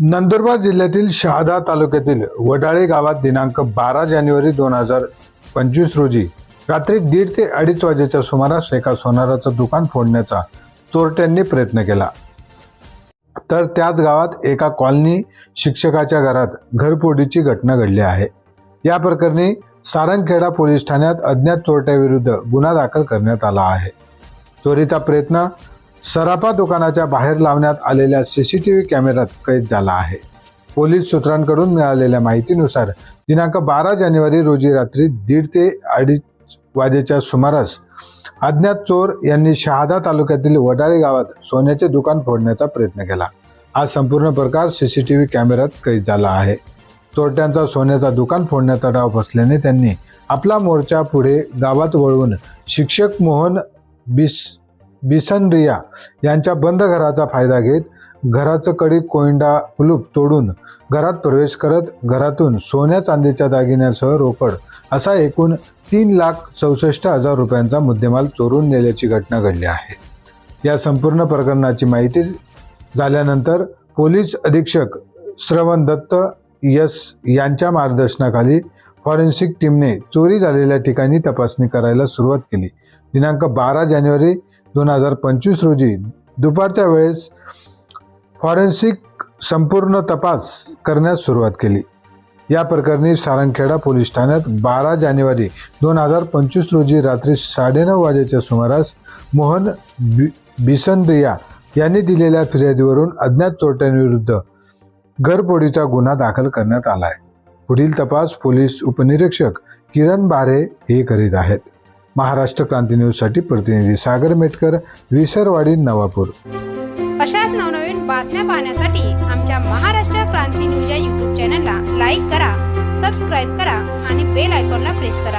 नंदुरबार जिल्ह्यातील शहादा तालुक्यातील वडाळे गावात दिनांक बारा जानेवारी दोन हजार पंचवीस रोजी रात्री दीड ते अडीच वाजेच्या सुमारास एका सोनाराचं दुकान फोडण्याचा चोरट्यांनी प्रयत्न केला. तर त्याच गावात एका कॉलनी शिक्षकाच्या घरात घरफोडीची घटना घडली आहे. या प्रकरणी सारंगखेडा पोलीस ठाण्यात अज्ञात चोरट्याविरुद्ध गुन्हा दाखल करण्यात आला आहे. चोरीचा प्रयत्न सराफा दुकानाच्या बाहेर लावण्यात आलेल्या सीसीटीव्ही कॅमेऱ्यात कैद झाला आहे. पोलीस सूत्रांकडून मिळालेल्या माहितीनुसार दिनांक बारा जानेवारी रोजी रात्री दीड ते अडीच वाजेच्या सुमारास अज्ञात चोर यांनी शहादा तालुक्यातील वडाळी गावात सोन्याचे दुकान फोडण्याचा प्रयत्न केला. हा संपूर्ण प्रकार सीसीटीव्ही कॅमेऱ्यात कैद झाला आहे. चोरट्यांचा सोन्याचा दुकान फोडण्याचा डाव बसल्याने त्यांनी आपला मोर्चा पुढे गावात वळवून शिक्षक मोहन बिस बिसनरिया यांच्या बंद घराचा फायदा घेत घराचं कडी कोयंडा कुलूप तोडून घरात प्रवेश करत घरातून सोन्या चांदीच्या दागिन्यासह रोकड असा एकूण तीन लाख चौसष्ट हजार रुपयांचा मुद्देमाल चोरून नेल्याची घटना घडली आहे. या संपूर्ण प्रकरणाची माहिती झाल्यानंतर पोलीस अधीक्षक श्रवण दत्त यस यांच्या मार्गदर्शनाखाली फॉरेन्सिक टीमने चोरी झालेल्या ठिकाणी तपासणी करायला सुरुवात केली. दिनांक बारा जानेवारी दोन हजार पंचवीस रोजी दुपारच्या वेळेस फॉरेन्सिक संपूर्ण तपास करण्यास सुरुवात केली. या प्रकरणी सारंगखेडा पोलीस ठाण्यात बारा जानेवारी दोन हजार पंचवीस रोजी रात्री साडेनऊ वाजेच्या सुमारास मोहन बि बिसनरिया यांनी दिलेल्या फिर्यादीवरून अज्ञात चोरट्यांविरुद्ध घरपोडीचा गुन्हा दाखल करण्यात आला आहे पुढील तपास पोलीस उपनिरीक्षक किरण बारे हे करीत आहेत. महाराष्ट्र क्रांती न्यूजसाठी प्रतिनिधी सागर मेटकर विसरवाडी नवापूर. अशाच नवनवीन बातम्या पाहण्यासाठी आमच्या महाराष्ट्र क्रांती न्यूज या यूट्यूब चॅनलला लाईक करा सबस्क्राईब करा आणि बेल आयकॉनला प्रेस करा.